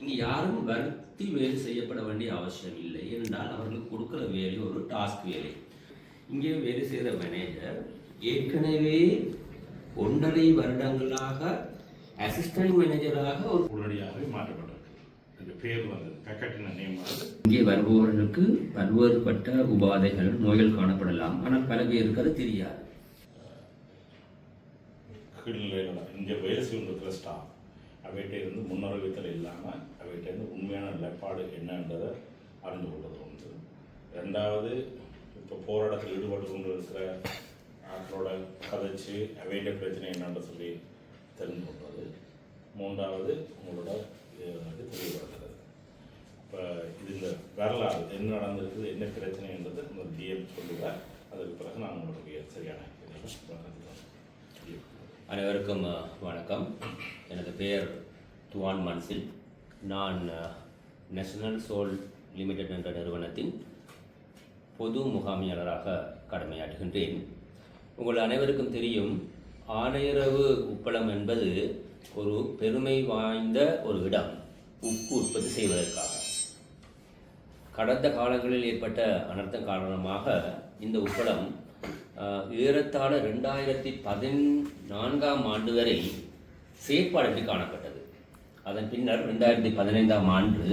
இங்கே யாரும் வருத்தி வேலை செய்யப்பட வேண்டிய அவசியம் இல்லை. ஏனென்றால் அவர்களுக்கு கொடுக்குற வேலை ஒரு டாஸ்க் வேலை. இங்கே வேலை செய்கிற மேனேஜர் ஏற்கனவே ஒன்றரை வருடங்களாக அசிஸ்டன்ட் மேனேஜராக ஒரு உடனடியாகவே மாற்றப்பட்டிருக்கு. இந்த பேர் வந்தது. கக்கட்டின நேம் இங்கே வருபவர்களுக்கு பல்வேறுபட்ட உபாதைகள் நோய்கள் காணப்படலாம். ஆனால் பல பேருக்கு அது தெரியாது. கீழ்நிலையில் இங்கே வேலை செய்கிற ஸ்டாஃப் அவைகிட்ட இருந்து முன்னறிவித்தல் இல்லாமல் அவைகிட்ட இருந்து உண்மையான நிலைப்பாடு என்னன்றதை அறிந்து கொள்வது ஒன்று ரெண்டாவது இப்போ போராட்டத்தில் ஈடுபட்டு கொண்டு இருக்கிற ஆட்களோட கதைச்சு அவைகிட்ட பிரச்சனை என்னன்னு சொல்லி தெரிந்து கொள்வது. மூன்றாவது உங்களோட இது வந்து தெளிவுபடுத்துறது இப்போ இது இந்த வரலாறு என்ன நடந்திருக்குது என்ன பிரச்சனைன்றது இந்த டிஎம் சொல்லுவார் அதுக்கு பிறகு நான் உங்களுடைய சரியான அனைவருக்கும் வணக்கம். எனது பெயர் துவான் மன்சில். நான் நேஷனல் சோல் லிமிடெட் என்ற நிறுவனத்தின் பொது முகாமியாளராக கடமையாற்றுகின்றேன். உங்கள் அனைவருக்கும் தெரியும் ஆனையரவு உப்பளம் என்பது ஒரு பெருமை வாய்ந்த ஒரு இடம். உப்பு உற்பத்தி செய்வதற்காக. கடந்த காலங்களில் ஏற்பட்ட அனர்த்தம் காரணமாக இந்த உப்பளம் ஏறத்தாழ ரெண்டாயிரத்தி பதினான்காம் ஆண்டு வரை செயற்பாடுகள் காணப்பட்டது. அதன் பின்னர் ரெண்டாயிரத்தி பதினைந்தாம் ஆண்டு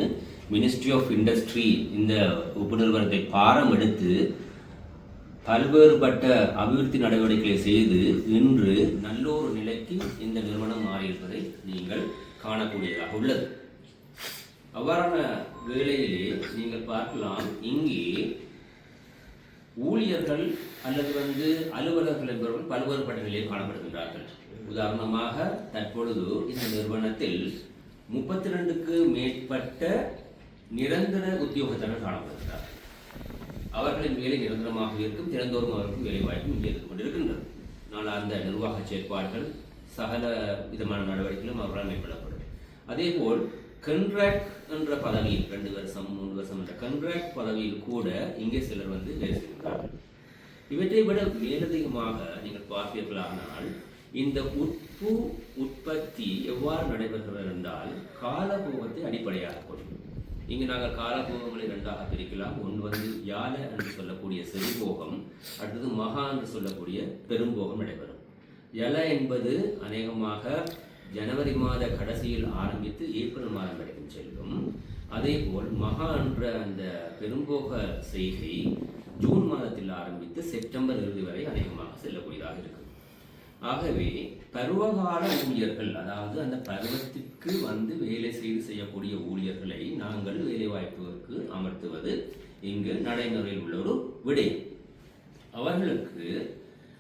மினிஸ்ட்ரி ஆஃப் இண்டஸ்ட்ரி இந்த உப்பு நிறுவனத்தை பாரம் எடுத்து பல்வேறுபட்ட அபிவிருத்தி நடவடிக்கைகளை செய்து இன்று நல்லொரு நிலைக்கு இந்த நிறுவனம் மாறியிருப்பதை நீங்கள் காணக்கூடியதாக உள்ளது. அவ்வாறான வேளையிலே நீங்கள் பார்க்கலாம் இங்கே ஊழியர்கள் அல்லது வந்து அலுவலர்கள் என்பவர்கள் பல்வேறுபட்ட நிலையில் காணப்படுகின்றார்கள். உதாரணமாக தற்பொழுது இந்த நிறுவனத்தில் முப்பத்தி ரெண்டுக்கு மேற்பட்ட நிரந்தர உத்தியோகத்தர்கள் காணப்படுகிறார். அவர்களின் வேலை நிரந்தரமாக இருக்கும் திறந்தோறும் அவருக்கும் வேலை வாய்ப்பும் இங்கே இருந்து கொண்டிருக்கின்றது. ஆனால் அந்த நிர்வாக செயற்பாடுகள் சகல விதமான நடவடிக்கைகளும் அவர்களால் மேற்கொள்ளப்படும். அதேபோல் கன்ட்ராக்ட் என்ற பதவியில் ரெண்டு வருஷம் மூன்று வருஷம் என்ற கன்ட்ராக்ட் பதவியில் கூட இங்கே சிலர் வந்து வேலை செய்கிறார்கள் இவற்றை விட மேலதிகமாக நீங்கள் பார்த்தீர்களானால் இந்த உப்பு உற்பத்தி எவ்வாறு நடைபெறுகிறது என்றால் காலபோகத்தை அடிப்படையாக கொள்ளும் இங்கு நாங்கள் காலபோகங்களை இரண்டாக பிரிக்கலாம். ஒன்று வந்து யால என்று சொல்லக்கூடிய செறிபோகம் அடுத்தது மகா என்று சொல்லக்கூடிய பெரும்போகம் நடைபெறும். யல என்பது அநேகமாக ஜனவரி மாத கடைசியில் ஆரம்பித்து ஏப்ரல் மாதம் வரைக்கும் செல்லும். அதேபோல் மகா என்ற அந்த பெரும்போக செய்கை ஜூன் மாதத்தில் ஆரம்பித்து செப்டம்பர் இறுதி வரை அநேகமாக செல்லக்கூடியதாக இருக்கும். ஆகவே பருவகால ஊழியர்கள் அதாவது அந்த பருவத்திற்கு வந்து வேலை செய்து செய்யக்கூடிய ஊழியர்களை நாங்கள் வேலைவாய்ப்புக்கு அமர்த்துவது இங்கு நடைமுறையில் உள்ள ஒரு விடயம் அவர்களுக்கு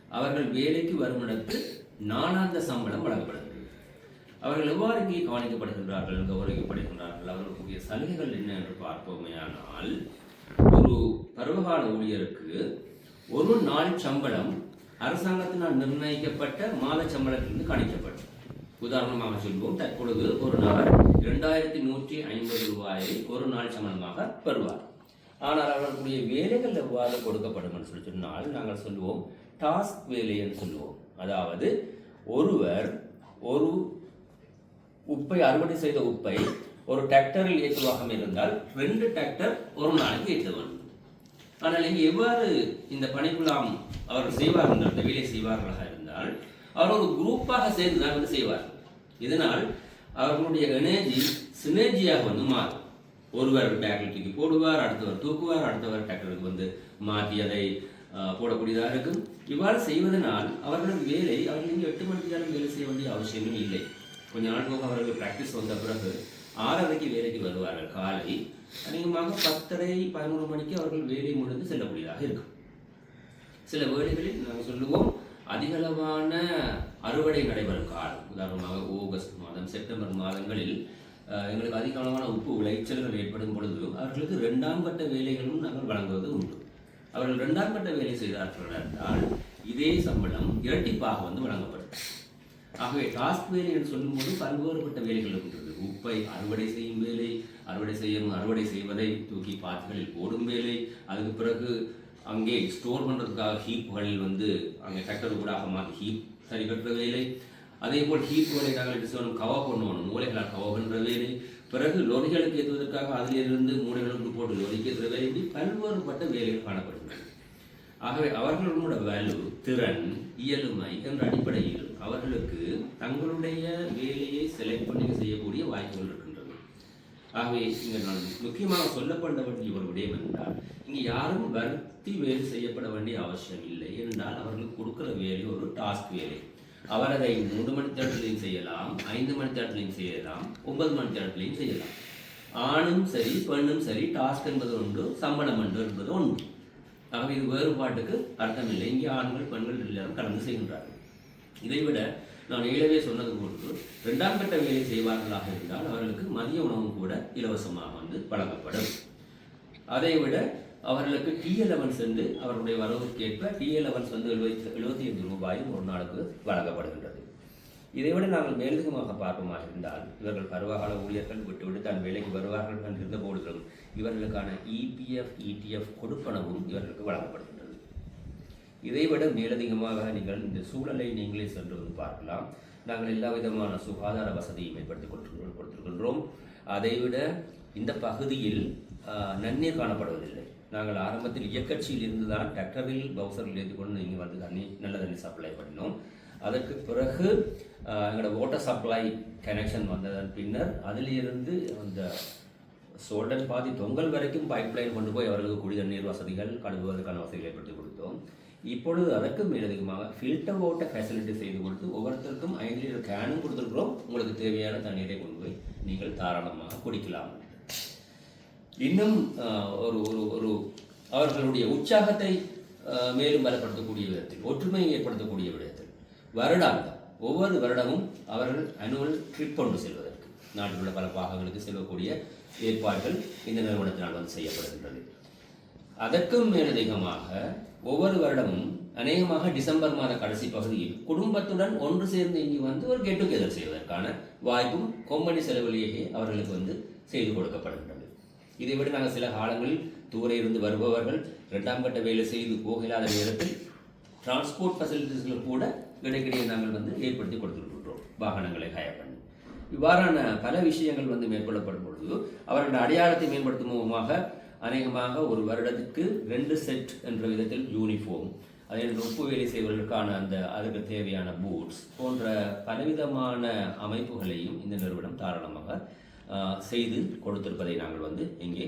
அவர்கள் வேலைக்கு வரும் இடத்து நாளாந்த சம்பளம் வழங்கப்படுகிறது. அவர்கள் எவ்வாறு இங்கே கவனிக்கப்படுகின்றார்கள் கௌரவிக்கப்படுகின்றார்கள் அவர்களுடைய சலுகைகள் என்ன என்று பார்ப்போமேயானால் ஒரு பருவகால ஊழியருக்கு ஒரு நாள் சம்பளம் அரசாங்கத்தினால் நிர்ணயிக்கப்பட்ட மாத சம்பளத்திலிருந்து கணிக்கப்படும். உதாரணமாக சொல்வோம் தற்பொழுது ஒரு நபர் இரண்டாயிரத்தி நூற்றி ஐம்பது ரூபாயை ஒரு நாள் சம்பளமாக பெறுவார். ஆனால் அவர்களுடைய வேலைகள் எவ்வாறு கொடுக்கப்படும் என்று சொல்லி சொன்னால் நாங்கள் சொல்லுவோம் டாஸ்க் வேலை என்று சொல்லுவோம் அதாவது ஒருவர் ஒரு உப்பை அறுவடை செய்த உப்பை ஒரு டிராக்டரில் ஏற்றுவாகம் இருந்தால் ரெண்டு டிராக்டர் ஒரு நாளைக்கு ஏற்ற ஆனால் இங்கே எவ்வாறு இந்த பணிக்குலாம் அவர் செய்வார்கள் என்றால், வேலையை செய்வார்களாக இருந்தால் அவர் ஒரு குரூப்பாக சேர்ந்து தான் வந்து செய்வார் இதனால் அவர்களுடைய எனர்ஜி சினர்ஜியாக வந்து மாறும். ஒருவர் டேக்கில் தூக்கி போடுவார் அடுத்தவர் தூக்குவார் அடுத்தவர் டேக்கருக்கு வந்து மாற்றி அதை போடக்கூடியதாக இருக்கும். இவ்வாறு செய்வதனால் அவர்களது வேலை அவர்கள் இங்கே எட்டு மணிக்கு வேலை செய்ய வேண்டிய அவசியமே இல்லை. கொஞ்ச நாள் போக அவர்கள் பிராக்டிஸ் வந்த பிறகு ஆறரைக்கு வேலைக்கு வருவார்கள். காலை அதிகமாக பத்தரை பதினோரு மணிக்கு அவர்கள் வேலை முடிந்து செல்லக்கூடியதாக இருக்கும். சில வேலைகளில் நாங்கள் சொல்லுவோம் அதிகளவான அறுவடை நடைபெறும் காலம். உதாரணமாக ஆகஸ்ட் மாதம் செப்டம்பர் மாதங்களில் எங்களுக்கு அதிகளவான உப்பு விளைச்சல்கள் ஏற்படும் பொழுது அவர்களுக்கு இரண்டாம் கட்ட வேலைகளும் நாங்கள் வழங்குவது உண்டு. அவர்கள் இரண்டாம் கட்ட வேலை செய்தார்கள் என்றால் இதே சம்பளம் இரட்டிப்பாக வந்து வழங்கப்படும். ஆகவே டாஸ்க் வேலை என்று சொல்லும்போது பல்வேறுபட்ட வேலைகள் உண்டு. உப்பை அறுவடை செய்யும் வேலை அறுவடை செய்யும் அறுவடை செய்வதை தூக்கி பாத்திகளில் போடும் வேலை. அதுக்கு பிறகு அங்கே ஸ்டோர் பண்ணுறதுக்காக ஹீப்புகளில் வந்து அங்கே கட்டர் கூட மாற்றி ஹீப் சரி கட்டுற வேலை. அதே போல் ஹீப்புகளை நாங்கள் என்ன செய்யணும்? கவா பண்ணுவோம். மூளைகளால் கவா பண்ணுற வேலை. பிறகு லொரிகளுக்கு ஏற்றுவதற்காக அதிலிருந்து மூளைகளுக்கு போட்டு லொரிக்கு ஏற்றுற வேலை இப்படி பல்வேறுபட்ட வேலைகள் காணப்படுகின்றன. ஆகவே அவர்களோட வேல்யூ திறன் இயலுமை என்ற அடிப்படையில் அவர்களுக்கு தங்களுடைய வேலையை செலக்ட் பண்ணி செய்யக்கூடிய வாய்ப்புகள் இருக்கின்றது. ஆகவே இங்கே நான் முக்கியமாக சொல்லப்பட வேண்டிய ஒரு விடயம் என்றால் இங்கே யாரும் வருத்தி வேலை செய்யப்பட வேண்டிய அவசியம் இல்லை. என்றால் அவர்களுக்கு கொடுக்கிற வேலை ஒரு டாஸ்க் வேலை. அவர் அதை மூன்று மணி தேட்டர்லையும் செய்யலாம் ஐந்து மணி தேட்டிலையும் செய்யலாம் ஒன்பது மணி தேட்டிலையும் செய்யலாம். ஆணும் சரி பெண்ணும் சரி டாஸ்க் என்பது ஒன்று சம்பளம் என்று என்பது ஒன்று. ஆகவே இது வேறுபாட்டுக்கு அர்த்தமில்லை இங்கே ஆண்கள் பெண்கள் எல்லாரும் கலந்து செய்கின்றார்கள். இதைவிட நான் ஏழவே சொன்னது போன்று இரண்டாம் கட்ட வேலை செய்வார்களாக இருந்தால் அவர்களுக்கு மதிய உணவும் கூட இலவசமாக வந்து வழங்கப்படும். அதை விட அவர்களுக்கு டி அலவன்ஸ் என்று அவருடைய வரவுக்கேற்ப டி அலவன்ஸ் வந்து எழுபத்தி எழுபத்தி ஐந்து ரூபாயும் ஒரு நாளுக்கு வழங்கப்படுகின்றது. இதைவிட நாங்கள் மேலதிகமாக பார்ப்போமாக இருந்தால் இவர்கள் பருவகால ஊழியர்கள் விட்டுவிட்டு தன் வேலைக்கு வருவார்கள் என்று இருந்த போதிலும் இவர்களுக்கான இபிஎஃப் இடிஎஃப் கொடுப்பனவும் இவர்களுக்கு வழங்கப்படுகின்றது இதைவிட மேலதிகமாக நீங்கள் இந்த சூழலை நீங்களே சென்று வந்து பார்க்கலாம். நாங்கள் எல்லா விதமான சுகாதார வசதியும் ஏற்படுத்தி கொடுத்து கொடுத்திருக்கின்றோம். அதைவிட இந்த பகுதியில் நன்னீர் காணப்படுவதில்லை. நாங்கள் ஆரம்பத்தில் இயக்கட்சியில் இருந்து தான் டிராக்டரில் பவுசரில் ஏற்றிக்கொண்டு இங்கே வந்து தண்ணி நல்ல தண்ணி சப்ளை பண்ணினோம். அதற்கு பிறகு எங்களோட வாட்டர் சப்ளை கனெக்ஷன் வந்ததன் பின்னர் அதிலிருந்து அந்த சோல்டன் பாதி தொங்கல் வரைக்கும் பைப் லைன் கொண்டு போய் அவர்களுக்கு குடி தண்ணீர் வசதிகள் கழுவுவதற்கான வசதிகளை ஏற்படுத்தி கொடுத்தோம். இப்பொழுது அதற்கு மேலதிகமாக ஃபில்டர் வாட்டர் ஃபெசிலிட்டி செய்து கொடுத்து ஒவ்வொருத்தருக்கும் ஐந்து லிட்டர் கேனும் கொடுத்துருக்குறோம். உங்களுக்கு தேவையான தண்ணீரை கொண்டு போய் நீங்கள் தாராளமாக குடிக்கலாம். இன்னும் ஒரு ஒரு ஒரு அவர்களுடைய உற்சாகத்தை மேலும் பலப்படுத்தக்கூடிய விதத்தில் ஒற்றுமையை ஏற்படுத்தக்கூடிய விதத்தில் வருடாந்தம் ஒவ்வொரு வருடமும் அவர்கள் அனுவல் ட்ரிப் கொண்டு செல்வதற்கு நாட்டில் உள்ள பல பாகங்களுக்கு செல்லக்கூடிய ஏற்பாடுகள் இந்த நிறுவனத்தினால் வந்து செய்யப்படுகின்றது. அதற்கும் மேலதிகமாக ஒவ்வொரு வருடமும் அநேகமாக டிசம்பர் மாத கடைசி பகுதியில் குடும்பத்துடன் ஒன்று சேர்ந்து இங்கு வந்து ஒரு கெட் டுகெதர் செய்வதற்கான வாய்ப்பும் கொம்பனி செலவிலேயே அவர்களுக்கு வந்து செய்து கொடுக்கப்படுகின்றது. இதை விட நாங்கள் சில காலங்களில் தூர இருந்து வருபவர்கள் இரண்டாம் கட்ட வேலை செய்து போகலாத நேரத்தில் டிரான்ஸ்போர்ட் ஃபெசிலிட்டிஸ்கள் கூட இடைக்கிடையே நாங்கள் வந்து ஏற்படுத்தி கொடுத்துருக்கின்றோம் வாகனங்களை ஹயர் பண்ணி. இவ்வாறான பல விஷயங்கள் வந்து மேற்கொள்ளப்படும் பொழுது அவர்களுடைய அடையாளத்தை மேம்படுத்தும் மூலமாக அநேகமாக ஒரு வருடத்துக்கு ரெண்டு செட் என்ற விதத்தில் யூனிஃபார்ம் அதே நேரத்தில் உப்பு வேலை செய்வதற்கான அந்த அதற்கு தேவையான பூட்ஸ் போன்ற பலவிதமான அமைப்புகளையும் இந்த நிறுவனம் தாராளமாக செய்து கொடுத்திருப்பதை நாங்கள் வந்து இங்கே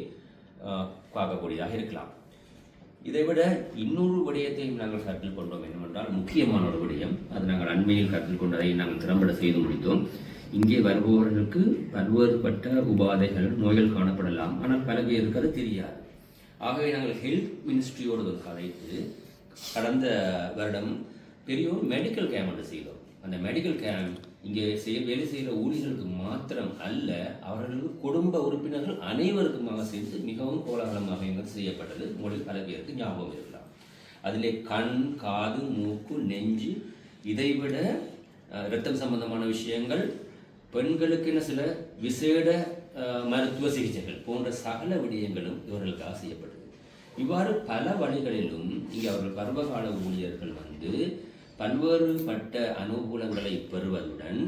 பார்க்கக்கூடியதாக இருக்கலாம். இதைவிட இன்னொரு விடயத்தையும் நாங்கள் கருத்தில் கொண்டோம் என்னவென்றால் முக்கியமான ஒரு விடயம் அது நாங்கள் அண்மையில் கருத்தில் கொண்டதை நாங்கள் திறம்பட செய்து முடித்தோம். இங்கே வருபவர்களுக்கு பல்வேறுபட்ட உபாதைகள் நோய்கள் காணப்படலாம். ஆனால் பல பேருக்கு அது தெரியாது. ஆகவே நாங்கள் ஹெல்த் மினிஸ்ட்ரியோடு கலைத்து கடந்த வருடம் பெரிய ஒரு மெடிக்கல் கேம்ப் ஒன்று செய்தோம். அந்த மெடிக்கல் கேம்ப் இங்கே செய்ய வேலை செய்கிற ஊழியர்களுக்கு மாத்திரம் அல்ல அவர்களுக்கு குடும்ப உறுப்பினர்கள் அனைவருக்குமாக சேர்ந்து மிகவும் கோலாகலமாக எங்கள் செய்யப்பட்டது. மொழி பல பேருக்கு ஞாபகம் இருக்கலாம். அதிலே கண் காது மூக்கு நெஞ்சு இதைவிட இரத்தம் சம்பந்தமான விஷயங்கள் பெண்களுக்கென சில விசேட மருத்துவ சிகிச்சைகள் போன்ற சகல விடயங்களும் இவர்களுக்காக செய்யப்பட்டது இவ்வாறு பல வழிகளிலும் இங்கே அவர்கள் பருவகால ஊழியர்கள் வந்து பல்வேறுபட்ட அனுகூலங்களை பெறுவதுடன்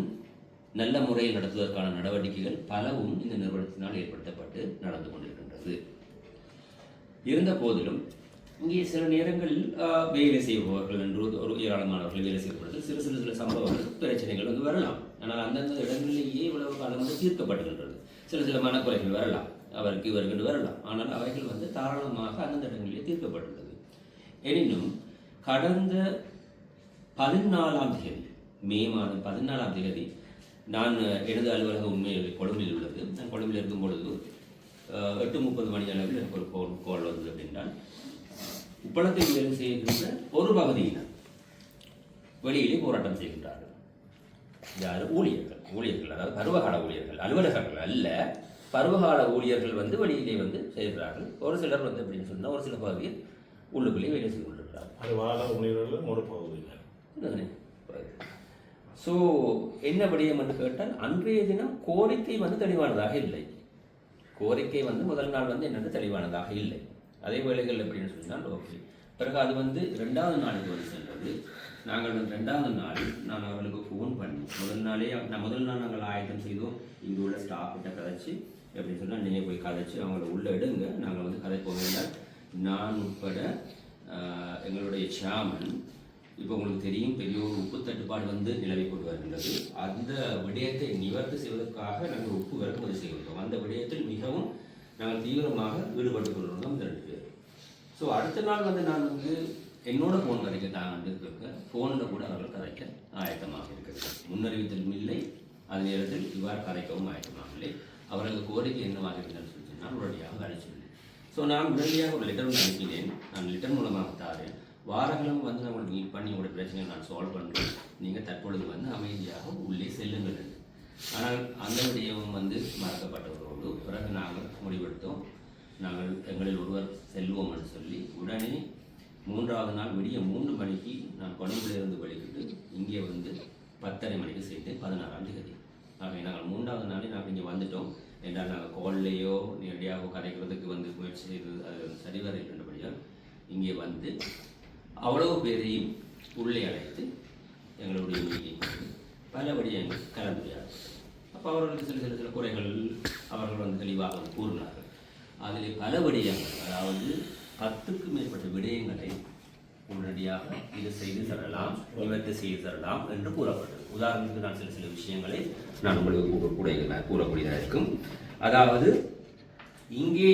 நல்ல முறையில் நடத்துவதற்கான நடவடிக்கைகள் பலவும் இந்த நிறுவனத்தினால் ஏற்படுத்தப்பட்டு நடந்து கொண்டிருக்கின்றது. இருந்த போதிலும் இங்கே சில நேரங்களில் வேலை செய்பவர்கள் என்று ஒரு- ஏராளமானவர்கள் வேலை செய்யப்படுறது சிறு சிறு சில சம்பவங்கள் பிரச்சனைகள் வந்து வரலாம். ஆனால் அந்தந்த இடங்களிலேயே இவ்வளவு காலம் வந்து தீர்க்கப்படுகின்றது சில சில மனக்குறைகள் வரலாம் அவருக்கு இவர்கள் வரலாம். ஆனால் அவைகள் வந்து தாராளமாக அந்தந்த இடங்களிலே தீர்க்கப்பட்டுள்ளது எனினும் கடந்த பதினாலாம் தேதி மே மாதம் பதினாலாம் தேதி நான் எனது அலுவலக உண்மையில் கொழும்பில் உள்ளது. நான் கொழும்பில் இருக்கும் பொழுது எட்டு முப்பது மணி அளவில் எனக்கு ஒரு கோல் கோல் வந்தது அப்படின்றால் உப்பளத்தில் வேலை செய்கின்ற ஒரு பகுதியினர் வெளியிலே போராட்டம் செய்கின்றார்கள். யார் ஊழியர்கள் ஊழியர்கள் அதாவது பருவகால ஊழியர்கள் அலுவலகர்கள் அல்ல. பருவகால ஊழியர்கள் வந்து வெளியிலே வந்து செய்கிறார்கள் ஒரு சிலர் வந்து அப்படின்னு சொன்னால் ஒரு சில பகுதியில் உள்ளுக்குள்ளேயே வேலை செய்து கொண்டிருக்கிறார்கள். அது வாழ ஊழியர்களும் ஒரு பகுதியினர். ஸோ என்ன விடயம் என்று கேட்டால் அன்றைய தினம் கோரிக்கை வந்து தெளிவானதாக இல்லை. கோரிக்கை வந்து முதல் நாள் வந்து என்னென்னு தெளிவானதாக இல்லை. அதே வேளைகள் எப்படின்னு சொன்னால் ஓகே. பிறகு அது வந்து ரெண்டாவது நாளுக்கு வந்து சென்றது. நாங்கள் வந்து ரெண்டாவது நாள் நான் அவர்களுக்கு ஃபோன் பண்ணி முதல் நாளே நான் முதல் நாள் நாங்கள் ஆயத்தம் செய்தோம். இங்கே உள்ள ஸ்டாஃப்கிட்ட கதைச்சி எப்படி சொன்னால் நீங்கள் போய் கதைச்சி அவங்கள உள்ளே எடுங்க. நாங்கள் வந்து கதை போகல நான் உட்பட எங்களுடைய சாமன் இப்போ உங்களுக்கு தெரியும் பெரிய ஒரு உப்பு தட்டுப்பாடு வந்து நிலவி கொண்டு வருகின்றது. அந்த விடயத்தை நிவர்த்தி செய்வதற்காக நாங்கள் உப்பு இறக்குமதி செய்கின்றோம் அந்த விடயத்தில் மிகவும் நாங்கள் தீவிரமாக ஈடுபட்டு கொண்டிருந்தோம். இந்த ரெண்டு ஸோ அடுத்த நாள் வந்து நான் வந்து என்னோட ஃபோன் கதைக்க தான் இருக்க ஃபோனில் கூட அவர்கள் கதைக்க ஆயத்தமாக இருக்கிறது முன்னறிவித்தலும் இல்லை. அதே நேரத்தில் இவ்வாறு கதைக்கவும் ஆயத்தமாக இல்லை. அவரது கோரிக்கை என்னவாக இருந்ததுன்னு சொல்லி சொன்னால் உடனடியாக அழைச்சிருந்தேன் ஸோ நான் உடனடியாக ஒரு லெட்டர் ஒன்று அனுப்பினேன். நான் லெட்டர் மூலமாக தாரேன். வாரங்களும் வந்து நான் உங்களுக்கு மீட் பண்ணி உங்களுடைய பிரச்சனையை நான் சால்வ் பண்ணுறேன் நீங்கள் தற்பொழுது வந்து அமைதியாக உள்ளே செல்லுங்கள் ஆனால் அந்த விடயமும் வந்து மறக்கப்பட்டவரோடு பிறகு நாங்கள் முடிவெடுத்தோம். நாங்கள் எங்களில் ஒருவர் செல்வோம் என்று சொல்லி உடனே மூன்றாவது நாள் விடிய மூன்று மணிக்கு நான் கொழும்பிலிருந்து வெளியிட்டு இங்கே வந்து பத்தரை மணிக்கு சேர்த்து பதினாறாம் தேதி. ஆகவே நாங்கள் மூன்றாவது நாளே நாங்கள் இங்கே வந்துட்டோம். என்றால் நாங்கள் கோல்லையோ நேரடியாக கதைக்கிறதுக்கு வந்து முயற்சி செய்து அது சரிவர இருக்கின்றபடியால் இங்கே வந்து அவ்வளவு பேரையும் உள்ளே அழைத்து எங்களுடைய மீட்டிங் பல விடயங்கள் அப்போ அவர்களுக்கு சில சில சில குறைகள் அவர்கள் வந்து தெளிவாக கூறினார்கள். அதில் பல விடயங்கள் அதாவது பத்துக்கு மேற்பட்ட விடயங்களை உடனடியாக இது செய்து தரலாம் நிவர்த்தி செய்து தரலாம் என்று கூறப்பட்டது. உதாரணத்துக்கு நான் சில சில விஷயங்களை நான் உங்களுக்கு கூறக்கூடிய கூட கூறக்கூடியதாக இருக்கும். அதாவது இங்கே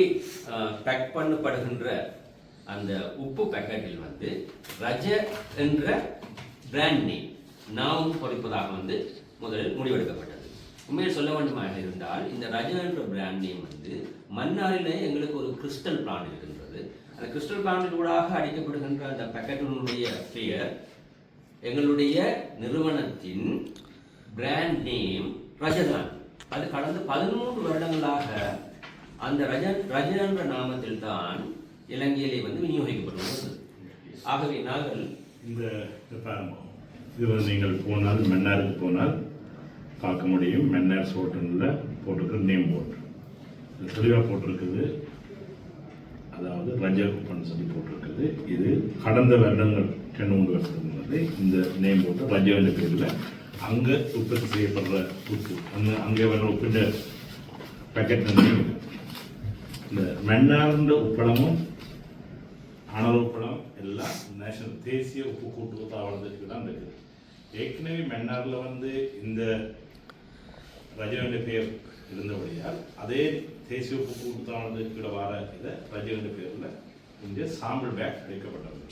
பேக் பண்ணப்படுகின்ற அந்த உப்பு பேக்கெட்டில் வந்து ரஜ என்ற பிராண்ட் நேம் நாவும் குறைப்பதாக வந்து முதலில் முடிவெடுக்கப்பட்டது. உண்மையில் சொல்ல வேண்டுமாக இருந்தால் இந்த ரஜ என்ற பிராண்ட் நேம் வந்து மன்னாரிலே எங்களுக்கு ஒரு கிறிஸ்டல் பிளான் இருக்கின்றது. அந்த கிறிஸ்டல் பிளானில் ஊடாக அடிக்கப்படுகின்ற அந்த பேக்கெட்டினுடைய பெயர் எங்களுடைய நிறுவனத்தின் பிராண்ட் நேம் ரஜதான் அது கடந்த பதிமூன்று வருடங்களாக அந்த ரஜன் ரஜன் என்ற நாமத்தில் தான் இலங்கையிலே வந்து விநியோகிக்கப்பட்டு ஆகவே நாங்கள் இந்த இந்த இது நீங்கள் போனால் மன்னாருக்கு போனால் பார்க்க முடியும். மன்னார் சோட்டனில் போட்டுக்கிற நேம் போட்டு தெளிவாக போட்டிருக்குது. அதாவது ரஜகுப்பன் சொல்லி போட்டிருக்குது. இது கடந்த வருடங்கள் டென் மூணு வருஷத்துக்கு முன்னாடி இந்த நேம் போட்டு ரஜவன்ற பேரில் அங்கே உற்பத்தி செய்யப்படுற உப்பு அங்கே அங்கே வர்ற உப்புன்ற பேக்கெட் இந்த மன்னார்ன்ற உப்பளமும் அனல் உப்பளம் எல்லாம் நேஷனல் தேசிய உப்பு கூட்டு தாவரத்துக்கு தான் இருக்குது. ஏற்கனவே மன்னாரில் வந்து இந்த ரஜவண்ட பேர் இருந்தபடியால் அதே தேசிய உப்பு கூட்டு தாவரத்துக்கு வர இதை ரஜவண்ட பேரில் இங்கே சாம்பிள் பேக் அளிக்கப்பட்டது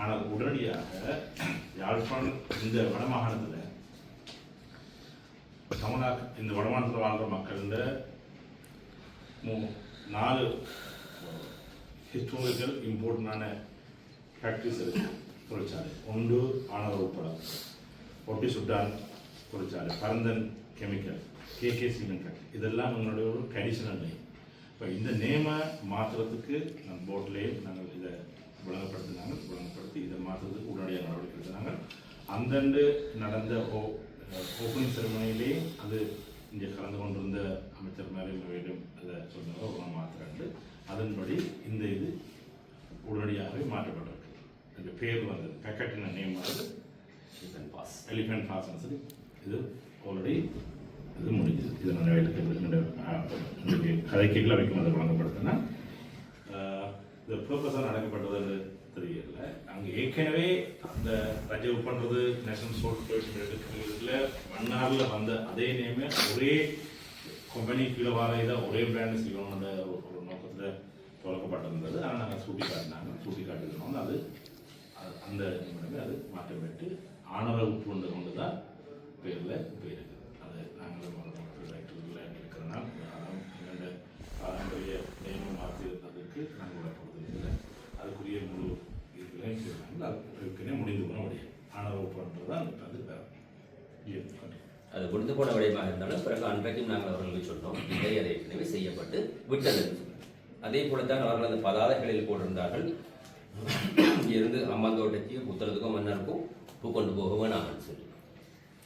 ஆனால் உடனடியாக யாழ்ப்பாணம் இந்த வடமாகாணத்தில் தமிழா இந்த வடமாநிலத்தில் வாழ்கிற மக்கள்கிட்ட மூ நாலு ஹிஸ்டோரிக்கல் இம்பார்ட்டண்டான ஃபேக்ட்ரிஸ் இருக்கு. தொழிற்சாலை. ஒன்று ஆணவ உட்பட ஒட்டி சுட்டான் தொழிற்சாலை. Paranthan chemical. KK cement factory இதெல்லாம் எங்களுடைய ஒரு ட்ரெடிஷனல் நேம் இப்போ இந்த நேமை மாற்றுறதுக்கு நம் போர்ட்லேயே நாங்கள் இதை விளங்கப்படுத்தினாங்க விளங்கப்படுத்தி இதை மாற்றுறதுக்கு உடனடியாக நடவடிக்கை எடுத்தாங்க அந்தண்டு நடந்த ஓ ஓப்பனிங் செரமனிலே அது இங்கே கலந்து கொண்டிருந்த அமைச்சர் மேலே வேண்டும் அதை சொன்னதை ஒரு மாத்திரண்டு அதன்படி இந்த இது உடனடியாகவே மாற்றப்பட்டிருக்கு. இந்த பேர் வந்தது. பேக்கெட்டின நேம் வந்து பாஸ் எலிஃபென்ட் ஃபாஸ்ட்னு சொல்லி இது ஆல்ரெடி இது முடிஞ்சது. இது நான் என்னுடைய கதைக்குள்ள வைக்கும் அதை வழங்கப்படுத்தினா இந்த பர்பஸாக நடக்கப்பட்டது தெரியல. அங்கே ஏற்கனவே அந்த ரஜவு பண்ணுறது நேஷனல் சோல் எடுக்கிறதுல மன்னாரில் வந்த அதே நேமே ஒரே கம்பெனி கீழே வர தான் ஒரே பிராண்ட் செய்யணும்னு ஒரு நோக்கத்தில் துவக்கப்பட்டிருந்தது ஆனால் நாங்கள் சூட்டி காட்டினாங்க சூட்டி காட்டினோம் அது அது- அந்த நிமிடமே அது மாற்றம் பெற்று ஆணவ உப்புண்டு கொண்டு தான் பேரில் இப்போ அது நாங்கள் பாரம்பரிய அதுக்குரிய முழு இதுகளையும் செய்வாங்க அது முடிந்து போன தான் அது வேறு. அது முடிந்து போன விடயமாக இருந்தாலும் பிறகு அன்றைக்கும் நாங்கள் அவர்களுக்கு சொன்னோம் இதை அதை ஏற்கனவே செய்யப்பட்டு விட்டது. அதே போல தான் அவர்கள் அந்த பதாதைகளில் போட்டிருந்தார்கள். இருந்து அம்மாந்தோட்டத்தையோ புத்தளத்துக்கும் மன்னருக்கும் பூ கொண்டு போக வேணாம்னு சொல்லி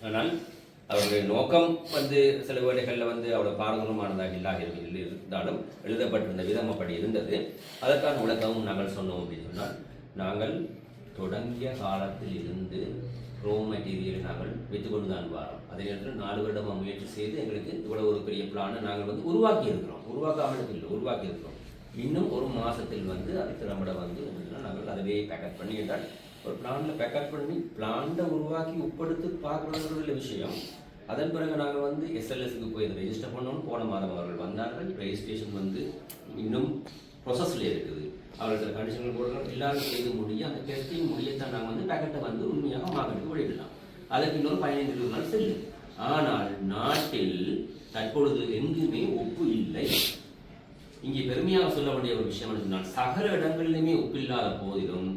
ஆனால் அவருடைய நோக்கம் வந்து சில வேலைகளில் வந்து அவ்வளோ பாரதூரமானதாக இல்லாக இருந்தாலும் எழுதப்பட்டிருந்த விதம் அப்படி இருந்தது. அதற்கான விளக்கமும் நாங்கள் சொன்னோம் அப்படின்னு சொன்னால் நாங்கள் தொடங்கிய காலத்தில் இருந்து ரோ மெட்டீரியலை நாங்கள் வைத்துக்கொண்டு தான் வாரம். அதே நேரத்தில் நாலு வருடமாக முயற்சி செய்து எங்களுக்கு இவ்வளோ ஒரு பெரிய பிளானை நாங்கள் வந்து உருவாக்கி இருக்கிறோம். உருவாக்காமல் இல்லை உருவாக்கி இருக்கிறோம். இன்னும் ஒரு மாதத்தில் வந்து அது திறம்பட வந்து நாங்கள் அதவே பேக்கப் பண்ணி என்றால் ஒரு பிளானில் பேக்கப் பண்ணி பிளான்ட உருவாக்கி ஒப்படுத்து பார்க்கணுங்கிற விஷயம். அதன் பிறகு நாங்கள் வந்து எஸ்எல்எஸ்க்கு போய் அதை ரெஜிஸ்டர் பண்ணோம் போன மாதம் அவர்கள் வந்தார்கள். ரெஜிஸ்ட்ரேஷன் வந்து இன்னும் ப்ரொசஸ்ல இருக்குது. அவர்கள் கண்டிஷன்கள் போடுறோம் எல்லாரும் செய்து முடிய அந்த டெஸ்டிங் முடியத்தான் நாங்கள் வந்து பேக்கெட்டை வந்து உண்மையாக மார்க்கெட்டுக்கு வெளியிடலாம். அதுக்கு இன்னொரு பதினைந்து இருபது நாள் செல்லும். ஆனால் நாட்டில் தற்பொழுது எங்குமே ஒப்பு இல்லை. இங்கே பெருமையாக சொல்ல வேண்டிய ஒரு விஷயம் என்ன சொன்னால் சகல இடங்களிலுமே ஒப்பில்லாத போதிலும்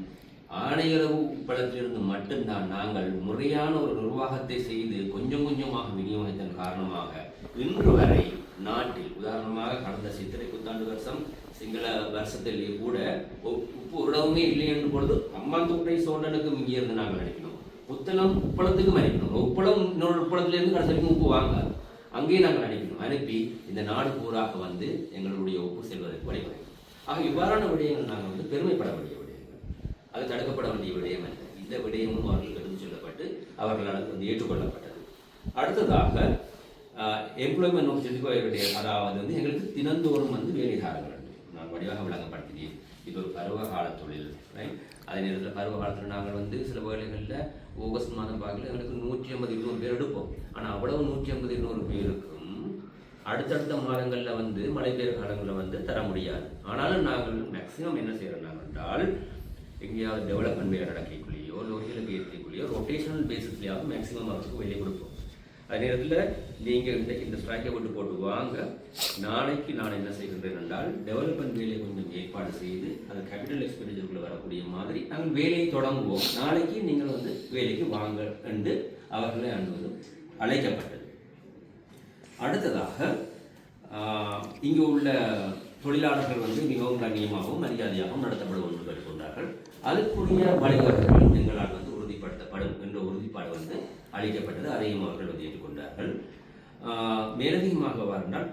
ஆணையளவு உப்பளத்திலிருந்து மட்டும்தான் நாங்கள் முறையான ஒரு நிர்வாகத்தை செய்து கொஞ்சம் கொஞ்சமாக விநியோகித்தன் காரணமாக இன்று வரை நாட்டில் உதாரணமாக கடந்த சித்திரை புத்தாண்டு வருஷம் சிங்கள வருஷத்தில் கூட உப்- உப்பு உடவுமே இல்லை என்று பொழுது அம்மாந்தோட்டை சோழனுக்கும் இங்கிருந்து நாங்கள் அடிக்கணும் புத்தளம் உப்பளத்துக்கும் அடிக்கணும் உப்பளம் இன்னொரு உப்பளத்திலிருந்து கடைசி வரைக்கும் உப்பு வாங்க அங்கேயே நாங்கள் அனுப்பினோம் அனுப்பி இந்த நாடு பூராக வந்து எங்களுடைய ஒப்பு செல்வதற்கு வழிவகை. ஆக இவ்வாறான விடயங்கள் நாங்கள் வந்து பெருமைப்பட முடியும். அது தடுக்கப்பட வேண்டிய விடயம் அல்ல. இந்த விடயமும் அவர்களுக்கு எடுத்து சொல்லப்பட்டு அவர்களால் வந்து ஏற்றுக்கொள்ளப்பட்டது. அடுத்ததாக எம்ப்ளாய்மெண்ட் நோக்கி சிந்திக்க அதாவது வந்து எங்களுக்கு தினந்தோறும் வந்து வேலை நான் வடிவாக விளங்கப்படுத்தினேன் இது ஒரு பருவகால தொழில் அதே நேரத்தில் பருவ காலத்தில் நாங்கள் வந்து சில வேலைகளில் ஆகஸ்ட் மாதம் பார்க்கல எங்களுக்கு நூற்றி ஐம்பது இருநூறு பேர் எடுப்போம். ஆனால் அவ்வளவு நூற்றி ஐம்பது இருநூறு பேருக்கும் அடுத்தடுத்த மாதங்களில் வந்து மழை பெயர் காலங்களில் வந்து தர முடியாது. ஆனாலும் நாங்கள் மேக்ஸிமம் என்ன செய்கிறோம் நாங்கள் என்றால் எங்கேயாவது டெவலப்மெண்ட் வேலை நடக்கக்குள்ளேயோ லோரியல் பேசிக்குள்ளேயோ ரொட்டேஷனல் பேசிஸ்லேயாவது மேக்ஸிமம் அவருக்கு வெளியே கொடுப்போம். அதே நேரத்தில் நீங்கள் இந்த இந்த ஸ்ட்ரைக்கை விட்டு போட்டு வாங்க. நாளைக்கு நான் என்ன செய்கின்றேன் என்றால் டெவலப்மெண்ட் வேலையை கொஞ்சம் ஏற்பாடு செய்து அது கேபிட்டல் எக்ஸ்பெண்டிச்சருக்குள்ள வரக்கூடிய மாதிரி நாங்கள் வேலையை தொடங்குவோம். நாளைக்கு நீங்கள் வந்து வேலைக்கு வாங்க என்று அவர்களை அன்பு அழைக்கப்பட்டது. அடுத்ததாக இங்கே இங்கு உள்ள தொழிலாளர்கள் வந்து மிகவும் கண்ணியமாகவும் மரியாதையாகவும் நடத்தப்படுவோம் என்று கேட்டுக்கொண்டார்கள் அதுக்குரிய வழிவகைகளும் எங்களால் வந்து உறுதிப்படுத்தப்படும் என்ற உறுதிப்பாடு வந்து அளிக்கப்பட்டது. அதையும் அவர்கள் வந்து ஏற்றுக்கொண்டார்கள். மேலதிகமாக வந்தால்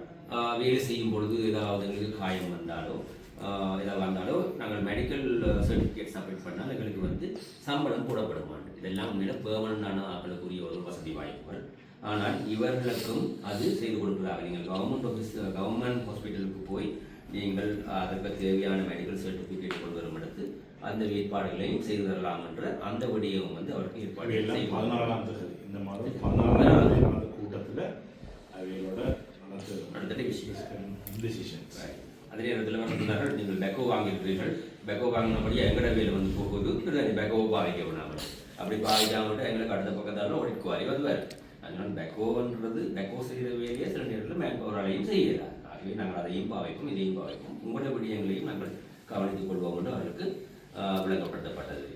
வேலை செய்யும் பொழுது ஏதாவது எங்களுக்கு காயம் வந்தாலோ ஆஹ், ஏதாவது வந்தாலோ நாங்கள் மெடிக்கல் சர்டிஃபிகேட் சப்மிட் பண்ணால் எங்களுக்கு வந்து சம்பளம் போடப்பட இதெல்லாம் உண்மையில பெர்மனண்டான ஆக்களுக்குரிய ஒரு வசதி வாய்ப்புகள். ஆனால் இவர்களுக்கும் அது செய்து கொடுக்கிறாங்க நீங்கள் கவர்மெண்ட் ஆஃபீஸ் கவர்மெண்ட் ஹாஸ்பிட்டலுக்கு போய் நீங்கள் அதற்கு தேவையான மெடிக்கல் சர்டிஃபிகேட் கொண்டு வரும் இடத்து அந்த ஏற்பாடுகளையும் செய்து தரலாம் என்ற அந்த விடயம் வந்து அவருக்கு ஏற்பாடு பதினாலாம் தேதி. இந்த மாதம் பதினாலாம் தேதி கூட்டத்தில் டிசிஷன் அதே நேரத்தில் சொன்னார்கள் நீங்கள் பெக்கோ வாங்கியிருக்கிறீர்கள். பெக்கோ வாங்கினபடி எங்கட வேலை வந்து போகுது. பெக்கோ பாவிக்க விடாமல் அப்படி பாவிக்காமட்டு எங்களுக்கு அடுத்த பக்கத்தால ஒழிக்குவாரி வருவார். அதனால் பெக்கோன்றது பெக்கோ செய்கிற வேலையை சில நேரத்தில் மேற்பவராலையும் செய்யலாம் ஆகவே நாங்கள் அதையும் பாவைக்கும் இதையும் பாவைக்கும் உங்களுடைய விடயங்களையும் நாங்கள் கவனித்துக் கொள்வோம் என்று அவருக்கு விளங்கப்படுத்தப்பட்டது.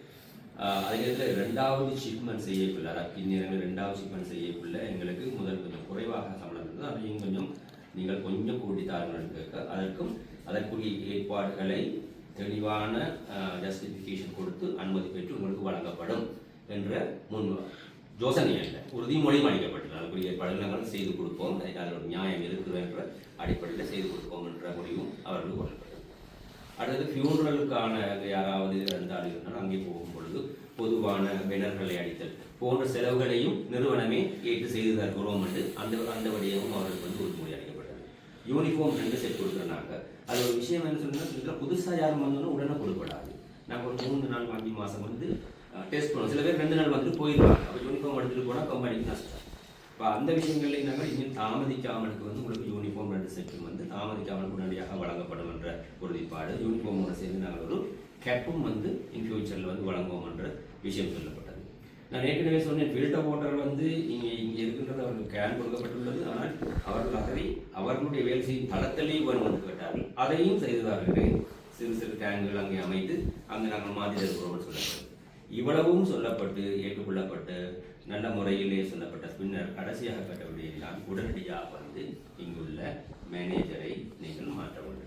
அதே நேரத்தில் ரெண்டாவது ஷிப்மெண்ட் செய்யக்குள்ள அதாவது பின்னேரங்கள் ரெண்டாவது ஷிப்மெண்ட் செய்யக்குள்ள எங்களுக்கு முதல் கொஞ்சம் குறைவாக சம்பளம் இருந்தது. அதையும் கொஞ்சம் நீங்கள் கொஞ்சம் கூட்டி தாருங்கள் கேட்க அதற்கும் அதற்குரிய ஏற்பாடுகளை தெளிவான ஜஸ்டிஃபிகேஷன் கொடுத்து அனுமதி பெற்று உங்களுக்கு வழங்கப்படும் என்ற முன் யோசனை அல்ல. உறுதிமொழியும் அளிக்கப்பட்டது. அதுக்குரிய ஏற்பாடுகள் நாங்கள் செய்து கொடுப்போம். அதோட நியாயம் இருக்குது என்ற அடிப்படையில் செய்து கொடுப்போம் என்ற முடிவும் அவர்கள் கொள்ளப்பட்டது அல்லது ஃபியூனரலுக்கான யாராவது இருந்தால் இருந்தால் அங்கே போகும் பொழுது பொதுவான பேனர்களை அடித்தல் போன்ற செலவுகளையும் நிறுவனமே ஏற்று செய்து தருகிறோம் என்று அந்த அந்த வழியாகவும் அவர்களுக்கு வந்து உறுதிமொழி அளிக்கப்பட்டது. யூனிஃபார்ம் ரெண்டு செட் கொடுக்குறாங்க அது ஒரு விஷயம் என்ன சொல்லுன்னா புதுசாக யாரும் வந்தோன்னா உடனே கொடுக்கப்படாது. நாங்கள் ஒரு மூணு நாள் அஞ்சு மாதம் வந்து டெஸ்ட் பண்ணுவோம் சில பேர் ரெண்டு நாள் வந்துட்டு போயிடுவாங்க. அப்போ யூனிஃபார்ம் எடுத்துகிட்டு போனால் கம்பெனிக்கு நஷ்டம். இப்போ அந்த விஷயங்கள்லையும் நாங்கள் இனிமேல் தாமதிக்காமலுக்கு வந்து உங்களுக்கு யூனிஃபார்ம் ரெண்டு செட்டும் வந்து தாமதிக்காமல் உடனடியாக வழங்கப்படும் என்ற உறுதிப்பாடு யூனிஃபார்மோட சேர்ந்து நாங்கள் ஒரு கேப்பும் வந்து இன் ஃபியூச்சரில் வந்து வழங்குவோம் என்ற விஷயம் சொல்லப்பட்டது. நான் ஏற்கனவே சொன்னேன் ஃபில்டர் வாட்டர் வந்து இங்கே இங்கே இருக்கின்றது அவர்களுக்கு கேன் கொடுக்கப்பட்டுள்ளது. ஆனால் அவர்கள் அதை அவர்களுடைய வேலை செய்யும் தளத்திலேயே வரும் வந்து கேட்டார்கள். அதையும் செய்ததாக சிறு சிறு டேங்குகள் அங்கே அமைத்து அங்கே நாங்கள் மாதிரி இருக்கிறோம்னு சொல்லப்பட்டது. இவ்வளவும் சொல்லப்பட்டு ஏற்றுக்கொள்ளப்பட்டு நல்ல முறையிலே சொல்லப்பட்ட பின்னர் கடைசியாக கட்டவிடையெல்லாம் உடனடியாக வந்து இங்குள்ள மேனேஜரை நீங்கள் மாற்ற வேண்டும்.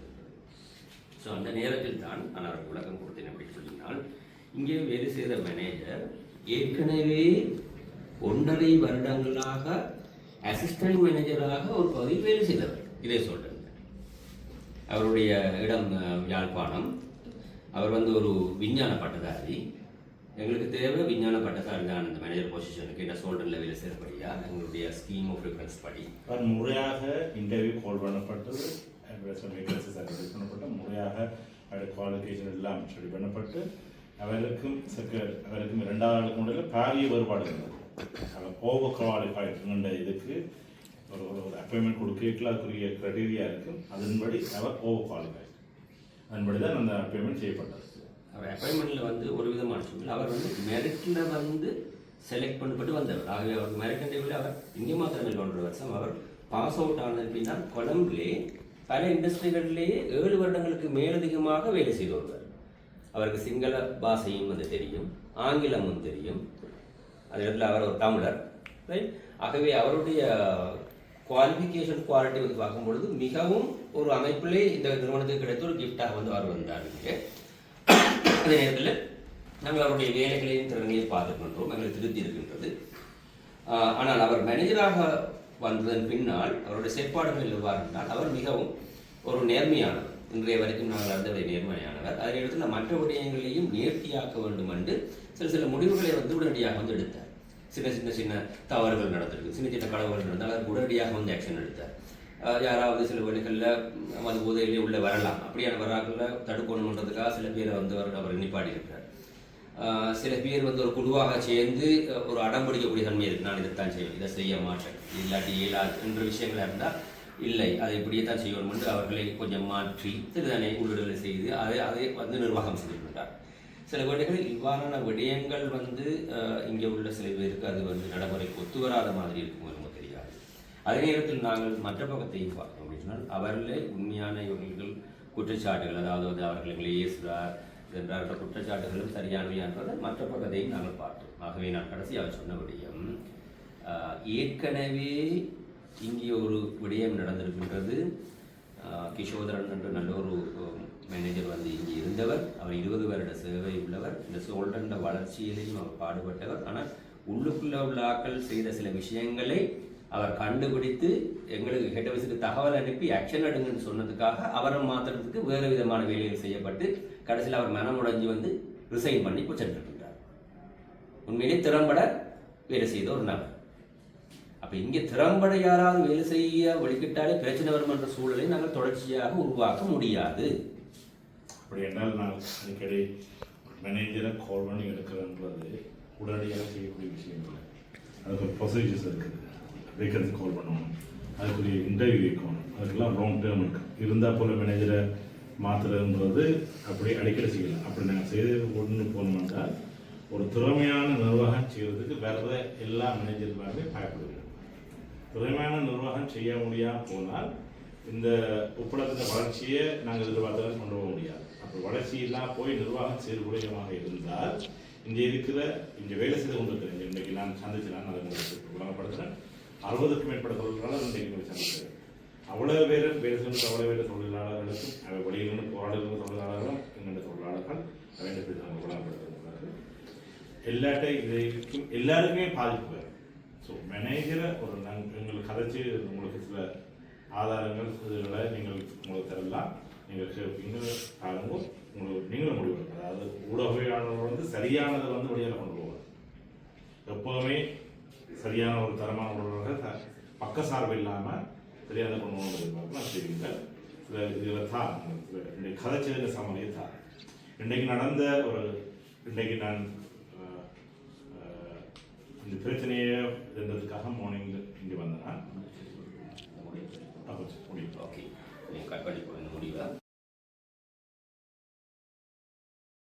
ஸோ அந்த நேரத்தில் தான் நான் அவர் விளக்கம் கொடுத்தேன் அப்படி சொல்லினால் இங்கே வேலை செய்த மேனேஜர் ஏற்கனவே ஒன்றரை வருடங்களாக அசிஸ்டன்ட் மேனேஜராக ஒரு பகுதியில் வேலை செய்தவர். இதை சொல்றேன். அவருடைய இடம் யாழ்ப்பாணம். அவர் வந்து ஒரு விஞ்ஞான பட்டதாரி. எங்களுக்கு தேவை விஞ்ஞான பட்டதாரி தான் இந்த மேனேஜர் பொசிஷனுக்கு என்ன சோல்டர் லெவலில் சேர்ப்படியா? எங்களுடைய ஸ்கீம் ஆஃப் ரெஃபரன்ஸ் படி. முறையாக இன்டர்வியூ கால் பண்ணப்பட்டது பண்ணப்பட்டு முறையாக அவருடைய குவாலிஃபிகேஷன் எல்லாம் ஸ்டடி பண்ணப்பட்டு அவருக்கும் செக்க அவருக்கும் இரண்டாவது ஆளுக்கு முடியல பாரிய வேறுபாடு இருந்தது. அவர் ஓவர் குவாலிஃபைடுங்கிற இதுக்கு ஒரு ஒரு அப்பாயின்மெண்ட் கொடுக்கல அதுக்குரிய க்ரைட்டீரியா இருக்கும். அதன்படி அவர் ஓவர் குவாலிஃபைடு அதன்படி தான் அந்த அப்பாயின்மெண்ட் செய்யப்பட்டது. அவர் அப்பாயின்மெண்ட்டில் வந்து ஒரு விதமான சூழ்நிலை. அவர் வந்து மெரிட்டில் வந்து செலக்ட் பண்ணப்பட்டு வந்தவர். ஆகவே அவர் மெரிட் இன்டர்வியூவில் அவர் இங்கே மாத்திரமில்லை ஒன்றரை வருஷம். அவர் பாஸ் அவுட் ஆனது அப்படின்னா கொலம்பிலே பல இண்டஸ்ட்ரிகளிலேயே ஏழு வருடங்களுக்கு மேலதிகமாக வேலை செய்து வருவார். அவருக்கு சிங்கள பாஷையும் வந்து தெரியும் ஆங்கிலமும் தெரியும். அதே இடத்துல அவர் ஒரு தமிழர் ரைட் ஆகவே அவருடைய குவாலிஃபிகேஷன் குவாலிட்டி வந்து பார்க்கும்பொழுது மிகவும் ஒரு அமைப்பிலே இந்த நிறுவனத்துக்கு கிடைத்த ஒரு கிஃப்டாக வந்து அவர் வந்தார் இங்கே. அதே நேரத்தில் நாங்கள் அவருடைய வேலைகளையும் திறனையும் பார்த்துக்கின்றோம் எங்களுக்கு திருப்தி இருக்கின்றது. ஆனால் அவர் மேனேஜராக வந்ததன் பின்னால் அவருடைய செயற்பாடுகள் எவ்வாறு என்றால் அவர் மிகவும் ஒரு நேர்மையானவர். இன்றைய வரைக்கும் நாங்கள் அறிந்தவரை நேர்மையானவர். அதே நேரத்தில் மற்ற விடயங்களையும் நேர்த்தியாக்க வேண்டும் என்று சில சில முடிவுகளை வந்து உடனடியாக வந்து எடுத்தார். சின்ன சின்ன சின்ன தவறுகள் நடந்திருக்கு. சின்ன சின்ன கடவுள் நடந்தால் அதற்கு உடனடியாக வந்து ஆக்ஷன் எடுத்தார். யாராவது சில வழிகளில் மது போதையிலே உள்ள வரலாம். அப்படியான வராக்களை தடுக்கணுன்றதுக்காக சில பேரை வந்து அவர் அவர் நிப்பாடி இருக்கிறார். சில பேர் வந்து ஒரு குழுவாக சேர்ந்து ஒரு அடம் பிடிக்கக்கூடிய தன்மை இருக்கு. நான் இதைத்தான் செய்வேன். இதை செய்ய மாட்டேன். இல்லாட்டி இயலாது என்ற விஷயங்களாக இருந்தால் இல்லை. அதை இப்படியே தான் செய்யணும் என்று அவர்களை கொஞ்சம் மாற்றி திருதனை உள்ளிடுதலை செய்து அதை அதை வந்து நிர்வாகம் செய்திருக்கிறார் சில வேளைகளில் இவ்வாறான விடயங்கள் வந்து இங்கே உள்ள சில பேருக்கு அது வந்து நடைமுறைக்கு ஒத்து வராத மாதிரி இருக்கும். அதே நேரத்தில் நாங்கள் மற்ற பக்கத்தையும் பார்த்தோம். அப்படின்னு சொன்னால் அவர்களே உண்மையான இவர்கள் குற்றச்சாட்டுகள் அதாவது வந்து அவர்கள் எங்களை ஏசுகிறார் என்ற குற்றச்சாட்டுகளும் சரியானவையான்றதை மற்ற பக்கத்தையும் நாங்கள் பார்த்தோம். ஆகவே நான் கடைசியாக சொன்ன விடயம் ஏற்கனவே இங்கே ஒரு விடயம் நடந்திருக்கின்றது. கிஷோதரன் என்ற நல்ல ஒரு மேனேஜர் வந்து இங்கே இருந்தவர். அவர் இருபது வருட சேவை உள்ளவர். இந்த சோல்டன்ற வளர்ச்சியிலையும் அவர் பாடுபட்டவர். ஆனால் உள்ளுக்குள்ள உள்ள ஆக்கள் செய்த சில விஷயங்களை அவர் கண்டுபிடித்து எங்களுக்கு ஹெட் ஆஃபீஸுக்கு தகவல் அனுப்பி ஆக்ஷன் எடுங்கன்னு சொன்னதுக்காக அவரை மாத்துறதுக்கு வேறு விதமான வேலைகள் செய்யப்பட்டு கடைசியில் அவர் மனமுடைஞ்சு வந்து ரிசைன் பண்ணி இப்போ சென்றிருக்கின்றார் உண்மையிலே திறம்பட வேலை செய்த ஒரு நபர். அப்போ இங்கே திறம்பட யாராவது வேலை செய்ய வழிகிட்டாலே பிரச்சனை வரும் என்ற சூழலை நாங்கள் தொடர்ச்சியாக உருவாக்க முடியாது. அப்படி என்னால் நான் அடிக்கடி மேனேஜரை கால் பண்ணி எடுக்கிறேன்றது உடனடியாக செய்யக்கூடிய விஷயம் இல்லை. அதுக்கு ப்ரொசீஜர்ஸ் இருக்குது. வேக்கன்சி கால் பண்ணணும் அதுக்குரிய இன்டர்வியூ வைக்கணும். அதுக்கெல்லாம் லாங் டேர்ம் இருக்குது இருந்தால் போல மேனேஜரை மாற்றுறதுன்றது அப்படி அடிக்கடி செய்யலாம். அப்படி நாங்கள் செய்து ஒன்று போனோம்னா ஒரு திறமையான நிர்வாகம் செய்கிறதுக்கு வேற எல்லா மேனேஜர்களுமே பயப்படுகிறோம் திறமையான நிர்வாகம் செய்ய முடியாமல் போனால் இந்த உப்பளத்தின் வளர்ச்சியை நாங்கள் எதிர்பார்த்தாலும் கொண்டு போக முடியாது. அப்போ வளர்ச்சியெல்லாம் போய் நிர்வாகம் செயல்புடையமாக இருந்தால் இங்கே இருக்கிற இங்கே வேலை செய்து கொண்டிருக்கிறேன் இங்கே இன்றைக்கு நான் சந்திச்சு நான் அதை உங்களுக்கு வழங்கப்படுத்துகிறேன் அறுபதுக்கும் மேற்பட்ட தொழிலாளர்கள் இன்றைக்கு போய் அவ்வளவு பேர் வேலை சென்று அவ்வளவு பேர் தொழிலாளர்களுக்கும் அவை வெளியிலிருந்து போராடுகிற தொழிலாளர்களும் எங்களுடைய தொழிலாளர்கள் அவை வழங்கப்படுத்துகிறார்கள் எல்லாட்ட இதைக்கும் எல்லாருக்குமே பாதிப்பு ஸோ மேனேஜரை ஒரு நாங்கள் எங்களுக்கு கதைச்சு உங்களுக்கு சில ஆதாரங்கள் இதுகளை நீங்கள் உங்களுக்கு தரலாம். நீங்கள் கேட்பீங்க பாருங்க உங்களுக்கு நீங்களும் முடிவு அதாவது ஊடகவியலாளர்கள் வந்து சரியானதை வந்து வெளியில் கொண்டு போவார் எப்போதுமே சரியான ஒரு தரமான உணர்வுகள் த- பக்க சார்பு இல்லாமல் சரியான கொண்டு நான் செய்வீங்க சில இதில் தான் இன்றைக்கு கதைச்சதுக்கு சமநிலை தான் இன்றைக்கு நடந்த ஒரு இன்றைக்கு நான் இந்த பிரச்சனையை இருந்ததுக்காக மார்னிங் இங்கே வந்தேன். முடியும் ஓகே கட் பண்ணி